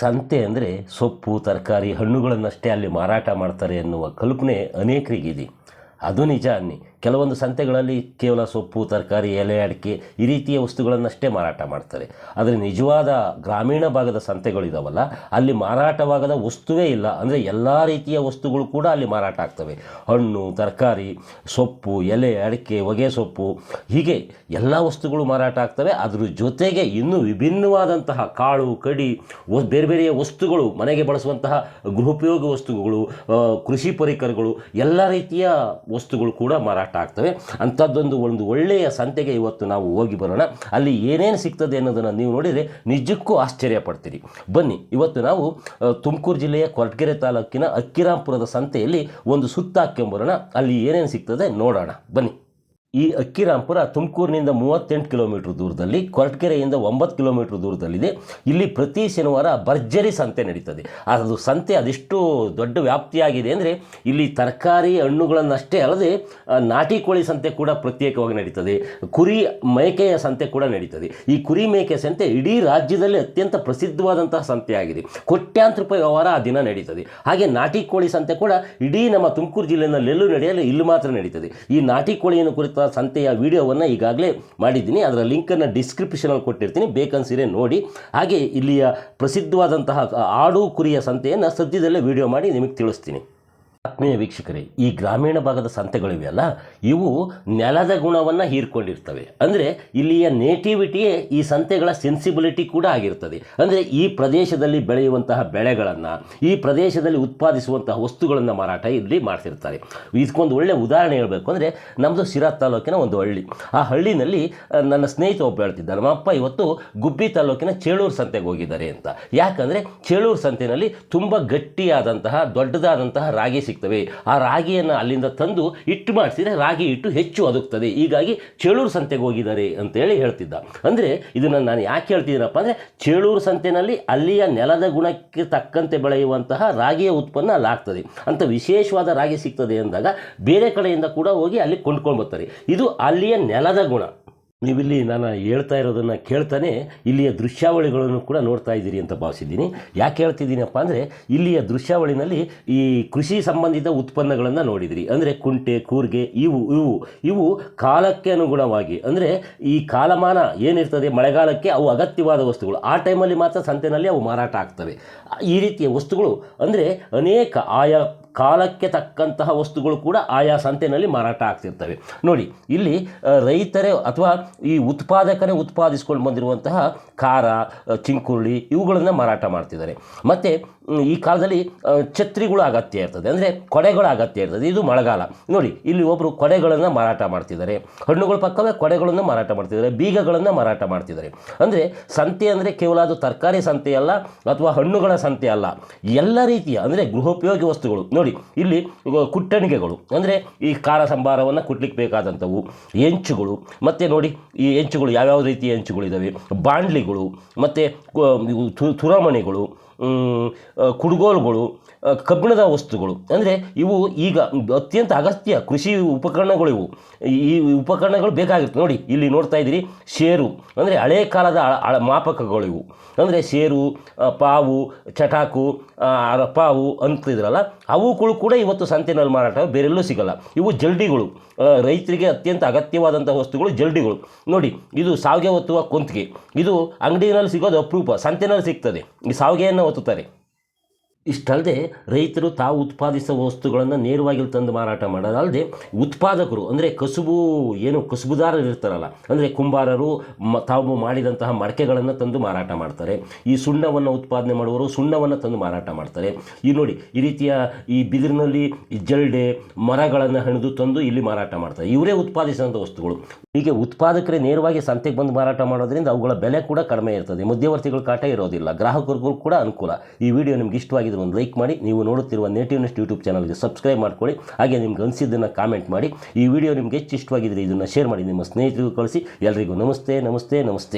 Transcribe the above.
ಸಂತೆ ಅಂದರೆ ಸೊಪ್ಪು ತರಕಾರಿ ಹಣ್ಣುಗಳನ್ನಷ್ಟೇ ಅಲ್ಲಿ ಮಾರಾಟ ಮಾಡ್ತಾರೆ ಎನ್ನುವ ಕಲ್ಪನೆ ಅನೇಕರಿಗಿದೆ. ಅದು ನಿಜ ಕೆಲವೊಂದು ಸಂತೆಗಳಲ್ಲಿ ಕೇವಲ ಸೊಪ್ಪು, ತರಕಾರಿ, ಎಲೆ, ಅಡಿಕೆ ಈ ರೀತಿಯ ವಸ್ತುಗಳನ್ನಷ್ಟೇ ಮಾರಾಟ ಮಾಡ್ತಾರೆ. ಆದರೆ ನಿಜವಾದ ಗ್ರಾಮೀಣ ಭಾಗದ ಸಂತೆಗಳಿದಾವಲ್ಲ ಅಲ್ಲಿ ಮಾರಾಟವಾಗದ ವಸ್ತುವೇ ಇಲ್ಲ. ಅಂದರೆ ಎಲ್ಲ ರೀತಿಯ ವಸ್ತುಗಳು ಕೂಡ ಅಲ್ಲಿ ಮಾರಾಟ ಆಗ್ತವೆ. ಹಣ್ಣು, ತರಕಾರಿ, ಸೊಪ್ಪು, ಎಲೆ, ಅಡಿಕೆ, ಹೊಗೆ ಸೊಪ್ಪು. ಹೀಗೆ ಎಲ್ಲ ವಸ್ತುಗಳು ಮಾರಾಟ ಆಗ್ತವೆ. ಅದರ ಜೊತೆಗೆ ಇನ್ನೂ ವಿಭಿನ್ನವಾದಂತಹ ಕಾಳು, ಕಡಿ ಬೇರೆ ಬೇರೆಯ ವಸ್ತುಗಳು, ಮನೆಗೆ ಬಳಸುವಂತಹ ಗೃಹೋಪಯೋಗಿ ವಸ್ತುಗಳು ಕೃಷಿ ಪರಿಕರಗಳು, ಎಲ್ಲ ರೀತಿಯ ವಸ್ತುಗಳು ಕೂಡ ಮಾರಾಟ ಆಗ್ತವೆ. ಅಂಥದ್ದೊಂದು ಒಂದು ಒಳ್ಳೆಯ ಸಂತೆಗೆ ಇವತ್ತು ನಾವು ಹೋಗಿ ಬರೋಣ. ಅಲ್ಲಿ ಏನೇನು ಸಿಗ್ತದೆ ಅನ್ನೋದನ್ನು ನೀವು ನೋಡಿದರೆ ನಿಜಕ್ಕೂ ಆಶ್ಚರ್ಯ ಪಡ್ತೀರಿ. ಬನ್ನಿ, ಇವತ್ತು ನಾವು ತುಮಕೂರು ಜಿಲ್ಲೆಯ ಕೊರಟಗೆರೆ ತಾಲೂಕಿನ ಅಕ್ಕಿರಾಂಪುರದ ಸಂತೆಯಲ್ಲಿ ಒಂದು ಸುತ್ತಾಕ್ಕೊಂಬರೋಣ ಅಲ್ಲಿ ಏನೇನು ಸಿಗ್ತದೆ ನೋಡೋಣ. ಬನ್ನಿ. ಈ ಅಕ್ಕಿರಾಂಪುರ ತುಮಕೂರಿನಿಂದ ಮೂವತ್ತೆಂಟು ಕಿಲೋಮೀಟ್ರ್ ದೂರದಲ್ಲಿ, ಕೊರಟಗೆರೆಯಿಂದ ಒಂಬತ್ತು ಕಿಲೋಮೀಟ್ರ್ ದೂರದಲ್ಲಿದೆ. ಇಲ್ಲಿ ಪ್ರತಿ ಶನಿವಾರ ಭರ್ಜರಿ ಸಂತೆ ನಡೀತದೆ. ಅದು ಸಂತೆ ಅದೆಷ್ಟು ದೊಡ್ಡ ವ್ಯಾಪ್ತಿಯಾಗಿದೆ ಅಂದರೆ, ಇಲ್ಲಿ ತರಕಾರಿ ಹಣ್ಣುಗಳನ್ನಷ್ಟೇ ಅಲ್ಲದೆ ನಾಟಿ ಕೋಳಿ ಸಂತೆ ಕೂಡ ಪ್ರತ್ಯೇಕವಾಗಿ ನಡೀತದೆ. ಕುರಿ ಮೇಕೆಯ ಸಂತೆ ಕೂಡ ನಡೀತದೆ. ಈ ಕುರಿ ಮೇಕೆ ಸಂತೆ ಇಡೀ ರಾಜ್ಯದಲ್ಲಿ ಅತ್ಯಂತ ಪ್ರಸಿದ್ಧವಾದಂತಹ ಸಂತೆಯಾಗಿದೆ. ಕೋಟ್ಯಾಂತರ ರೂಪಾಯಿ ವ್ಯವಹಾರ ಆ ದಿನ ನಡೀತದೆ. ಹಾಗೆ ನಾಟಿ ಕೋಳಿ ಸಂತೆ ಕೂಡ ಇಡೀ ನಮ್ಮ ತುಮಕೂರು ಜಿಲ್ಲೆಯಲ್ಲೆಲ್ಲೂ ನಡೆಯಲು ಇಲ್ಲಿ ಮಾತ್ರ ನಡೀತದೆ. ಈ ನಾಟಿ ಕೋಳಿಯನ್ನು ಕುರಿತ ಸಂತೆಯ ವಿಡಿಯೋವನ್ನು ಈಗಾಗಲೇ ಮಾಡಿದ್ದೀನಿ. ಅದರ ಲಿಂಕನ್ನು ಡಿಸ್ಕ್ರಿಪ್ಷನಲ್ಲಿ ಕೊಟ್ಟಿರ್ತೀನಿ. ಬೇಕನ್ಸಿರೆ ನೋಡಿ. ಹಾಗೆ ಇಲ್ಲಿಯ ಪ್ರಸಿದ್ಧವಾದಂತಹ ಆಡು ಕುರಿಯ ಸಂತೆಯನ್ನು ಸದ್ಯದಲ್ಲೇ ವಿಡಿಯೋ ಮಾಡಿ ನಿಮಗೆ ತಿಳಿಸ್ತೀನಿ. ಆತ್ಮೀಯ ವೀಕ್ಷಕರೇ, ಈ ಗ್ರಾಮೀಣ ಭಾಗದ ಸಂತೆಗಳಿವೆಯಲ್ಲ, ಇವು ನೆಲದ ಗುಣವನ್ನು ಹೀರ್ಕೊಂಡಿರ್ತವೆ. ಅಂದರೆ ಇಲ್ಲಿಯ ನೇಟಿವಿಟಿಯೇ ಈ ಸಂತೆಗಳ ಸೆನ್ಸಿಬಿಲಿಟಿ ಕೂಡ ಆಗಿರ್ತದೆ. ಅಂದರೆ ಈ ಪ್ರದೇಶದಲ್ಲಿ ಬೆಳೆಯುವಂತಹ ಬೆಳೆಗಳನ್ನು, ಈ ಪ್ರದೇಶದಲ್ಲಿ ಉತ್ಪಾದಿಸುವಂತಹ ವಸ್ತುಗಳನ್ನು ಮಾರಾಟ ಇಲ್ಲಿ ಮಾಡ್ತಿರ್ತಾರೆ. ಇದಕ್ಕೊಂದು ಒಳ್ಳೆ ಉದಾಹರಣೆ ಹೇಳಬೇಕು ಅಂದರೆ ನಮ್ಮದು ಶಿರಾ ತಾಲೂಕಿನ ಒಂದು ಹಳ್ಳಿ. ಆ ಹಳ್ಳಿನಲ್ಲಿ ನನ್ನ ಸ್ನೇಹಿತ ಒಬ್ಬ ಹೇಳ್ತಿದ್ದ ನಮ್ಮ ಅಪ್ಪ ಇವತ್ತು ಗುಬ್ಬಿ ತಾಲೂಕಿನ ಚೇಳೂರು ಸಂತೆಗೆ ಹೋಗಿದ್ದಾರೆ ಅಂತ. ಯಾಕಂದರೆ, ಚೇಳೂರು ಸಂತೆಯಲ್ಲಿ ತುಂಬ ಗಟ್ಟಿಯಾದಂತಹ, ದೊಡ್ಡದಾದಂತಹ ರಾಗಿ ಸಿಗ್ತವೆ. ಆ ರಾಗಿಯನ್ನು ಅಲ್ಲಿಂದ ತಂದು ಹಿಟ್ಟು ಮಾಡಿಸಿದರೆ ರಾಗಿ ಹಿಟ್ಟು ಹೆಚ್ಚು ಅದುಕ್ತದೆ. ಹೀಗಾಗಿ ಚೇಳೂರು ಸಂತೆಗೆ ಹೋಗಿದ್ದಾರೆ ಅಂತೇಳಿ ಹೇಳ್ತಿದ್ದ. ಅಂದರೆ ಇದನ್ನು ನಾನು ಯಾಕೆ ಹೇಳ್ತಿದ್ದೀನಪ್ಪ ಅಂದರೆ ಚೇಳೂರು ಸಂತೆಯಲ್ಲಿ ಅಲ್ಲಿಯ ನೆಲದ ಗುಣಕ್ಕೆ ತಕ್ಕಂತೆ ಬೆಳೆಯುವಂತಹ ರಾಗಿಯ ಉತ್ಪನ್ನ ಅಲ್ಲಾಗ್ತದೆ ಅಂತ ವಿಶೇಷವಾದ ರಾಗಿ ಸಿಗ್ತದೆ ಅಂದಾಗ ಬೇರೆ ಕಡೆಯಿಂದ ಕೂಡ ಹೋಗಿ ಅಲ್ಲಿ ಕೊಂಡ್ಕೊಂಡು ಬರ್ತಾರೆ. ಇದು ಅಲ್ಲಿಯ ನೆಲದ ಗುಣ. ನೀವಿಲ್ಲಿ ನಾನು ಹೇಳ್ತಾ ಇರೋದನ್ನು ಕೇಳ್ತಾನೆ ಇಲ್ಲಿಯ ದೃಶ್ಯಾವಳಿಗಳನ್ನು ಕೂಡ ನೋಡ್ತಾ ಇದ್ದೀರಿ ಅಂತ ಭಾವಿಸಿದ್ದೀನಿ. ಯಾಕೆ ಹೇಳ್ತಿದ್ದೀನಪ್ಪ ಅಂದರೆ ಇಲ್ಲಿಯ ದೃಶ್ಯಾವಳಿನಲ್ಲಿ ಈ ಕೃಷಿ ಸಂಬಂಧಿತ ಉತ್ಪನ್ನಗಳನ್ನು ನೋಡಿದಿರಿ. ಅಂದರೆ ಕುಂಟೆ, ಕೂರ್ಗೆ ಇವು ಇವು ಇವು ಕಾಲಕ್ಕೆ ಅನುಗುಣವಾಗಿ, ಅಂದರೆ ಈ ಕಾಲಮಾನ ಏನಿರ್ತದೆ ಮಳೆಗಾಲಕ್ಕೆ ಅವು ಅಗತ್ಯವಾದ ವಸ್ತುಗಳು. ಆ ಟೈಮಲ್ಲಿ ಮಾತ್ರ ಸಂತೆನಲ್ಲಿ ಅವು ಮಾರಾಟ ಆಗ್ತವೆ. ಈ ರೀತಿಯ ವಸ್ತುಗಳು ಅಂದರೆ ಅನೇಕ ಆಯಾ ಕಾಲಕ್ಕೆ ತಕ್ಕಂತಹ ವಸ್ತುಗಳು ಕೂಡ ಆಯಾ ಸಂತೆಯಲ್ಲಿ ಮಾರಾಟ ಆಗ್ತಿರ್ತವೆ. ನೋಡಿ, ಇಲ್ಲಿ ರೈತರೇ ಅಥವಾ ಈ ಉತ್ಪಾದಕರೇ ಉತ್ಪಾದಿಸ್ಕೊಂಡು ಬಂದಿರುವಂತಹ ಖಾರ ಚಿಂಕುರುಳಿ ಇವುಗಳನ್ನು ಮಾರಾಟ ಮಾಡ್ತಿದ್ದಾರೆ. ಮತ್ತು ಈ ಕಾಲದಲ್ಲಿ ಛತ್ರಿಗಳು ಅಗತ್ಯ ಇರ್ತದೆ. ಅಂದರೆ ಕೊಡೆಗಳ ಅಗತ್ಯ ಇರ್ತದೆ. ಇದು ಮಳೆಗಾಲ. ನೋಡಿ, ಇಲ್ಲಿ ಒಬ್ಬರು ಕೊಡೆಗಳನ್ನು ಮಾರಾಟ ಮಾಡ್ತಿದ್ದಾರೆ. ಹಣ್ಣುಗಳ ಪಕ್ಕವೇ ಕೊಡೆಗಳನ್ನು ಮಾರಾಟ ಮಾಡ್ತಿದ್ದಾರೆ. ಬೀಗಗಳನ್ನು ಮಾರಾಟ ಮಾಡ್ತಿದ್ದಾರೆ. ಅಂದರೆ ಸಂತೆ ಅಂದರೆ ಕೇವಲ ಅದು ತರಕಾರಿ ಸಂತೆ ಅಲ್ಲ ಅಥವಾ ಹಣ್ಣುಗಳ ಸಂತೆ ಅಲ್ಲ ಎಲ್ಲ ರೀತಿಯ, ಅಂದರೆ ಗೃಹೋಪಯೋಗಿ ವಸ್ತುಗಳು. ನೋಡಿ, ಇಲ್ಲಿ ಕುಟ್ಟಣಿಗೆಗಳು, ಅಂದರೆ ಈ ಖಾರ ಸಂಬಾರವನ್ನು ಕುಟ್ಲಿಕ್ಕೆ ಬೇಕಾದಂಥವು ಹೆಂಚುಗಳು ಮತ್ತು ನೋಡಿ ಈ ಹೆಂಚುಗಳು ಯಾವ್ಯಾವ ರೀತಿಯ ಹೆಂಚುಗಳಿದ್ದಾವೆ ಬಾಂಡ್ಲಿಗಳು ಮತ್ತು ತುರಮಣಿಗಳು ಕುಡುಗೋಲುಗಳು ಕಬ್ಬಿಣದ ವಸ್ತುಗಳು. ಅಂದರೆ ಇವು ಈಗ ಅತ್ಯಂತ ಅಗತ್ಯ ಕೃಷಿ ಉಪಕರಣಗಳು ಇವು. ಈ ಉಪಕರಣಗಳು ಬೇಕಾಗಿರುತ್ತೆ ನೋಡಿ, ಇಲ್ಲಿ ನೋಡ್ತಾ ಇದ್ದೀರಿ, ಶೇರು. ಅಂದರೆ ಹಳೆ ಕಾಲದ ಮಾಪಕಗಳು ಇವು. ಅಂದರೆ ಶೇರು ಪಾವು, ಚಟಾಕು ಪಾವು ಅಂತಿದ್ರಲ್ಲ ಅವುಗಳು ಕೂಡ ಇವತ್ತು ಸಂತೆನಲ್ಲಿ ಮಾರಾಟ, ಬೇರೆಲ್ಲೂ ಸಿಗಲ್ಲ. ಇವು ಜಲ್ಡಿಗಳು. ರೈತರಿಗೆ ಅತ್ಯಂತ ಅಗತ್ಯವಾದಂಥ ವಸ್ತುಗಳು ಜಲ್ಡಿಗಳು. ನೋಡಿ, ಇದು ಸಾವಿಗೆ ಒತ್ತುವ ಕೊಂತಿಗೆ. ಇದು ಅಂಗಡಿನಲ್ಲಿ ಸಿಗೋದು ಅಪರೂಪ, ಸಂತೆನಲ್ಲಿ ಸಿಗ್ತದೆ. ಈ ಸಾವಿಗೆಯನ್ನು ಒತ್ತುತ್ತಾರೆ. ಇಷ್ಟಲ್ಲದೆ ರೈತರು ತಾವು ಉತ್ಪಾದಿಸುವ ವಸ್ತುಗಳನ್ನು ನೇರವಾಗಿ ತಂದು ಮಾರಾಟ ಮಾಡೋದಲ್ಲದೆ ಉತ್ಪಾದಕರು, ಅಂದರೆ ಕಸುಬು ಏನು ಕಸುಬುದಾರರು ಇರ್ತಾರಲ್ಲ ಅಂದರೆ ಕುಂಬಾರರು ಮ, ತಾವು ಮಾಡಿದಂತಹ ಮಡಕೆಗಳನ್ನು ತಂದು ಮಾರಾಟ ಮಾಡ್ತಾರೆ. ಈ ಸುಣ್ಣವನ್ನು ಉತ್ಪಾದನೆ ಮಾಡುವವರು ಸುಣ್ಣವನ್ನು ತಂದು ಮಾರಾಟ ಮಾಡ್ತಾರೆ. ಈ ನೋಡಿ, ಈ ರೀತಿಯ ಈ ಬಿದಿರಿನಲ್ಲಿ ಜಲ್ಡೆ, ಮರಗಳನ್ನು ಹಣಿದು ತಂದು ಇಲ್ಲಿ ಮಾರಾಟ ಮಾಡ್ತಾರೆ. ಇವರೇ ಉತ್ಪಾದಿಸಿದಂಥ ವಸ್ತುಗಳು. ಹೀಗೆ ಉತ್ಪಾದಕರೇ ನೇರವಾಗಿ ಸಂತೆಗೆ ಬಂದು ಮಾರಾಟ ಮಾಡೋದ್ರಿಂದ ಅವುಗಳ ಬೆಲೆ ಕೂಡ ಕಡಿಮೆ ಇರ್ತದೆ. ಮಧ್ಯವರ್ತಿಗಳ ಕಾಟ ಇರೋದಿಲ್ಲ. ಗ್ರಾಹಕರಿಗೂ ಕೂಡ ಅನುಕೂಲ. ಈ ವಿಡಿಯೋ ನಿಮ್ಗೆ ಇಷ್ಟವಾಗಿದ್ರೆ ಒಂದು ಲೈಕ್ ಮಾಡಿ, ನೀವು ನೋಡುತ್ತಿರುವ ನೇಟಿವ್ ನೆಸ್ಟ್ ಯೂಟ್ಯೂಬ್ ಚಾನಲ್ಗೆ ಸಬ್ಸ್ಕ್ರೈಬ್ ಮಾಡ್ಕೊಳ್ಳಿ. ಹಾಗೆ ನಿಮ್ಗೆ ಅನಿಸಿದ್ದನ್ನು ಕಾಮೆಂಟ್ ಮಾಡಿ. ಈ ವಿಡಿಯೋ ನಿಮ್ಗೆ ಹೆಚ್ಚು ಇಷ್ಟವಾಗಿದ್ದರೆ ಇದನ್ನು ಶೇರ್ ಮಾಡಿ, ನಿಮ್ಮ ಸ್ನೇಹಿತರಿಗೂ ಕಳಿಸಿ. ಎಲ್ರಿಗೂ ನಮಸ್ತೆ ನಮಸ್ತೆ ನಮಸ್ತೆ.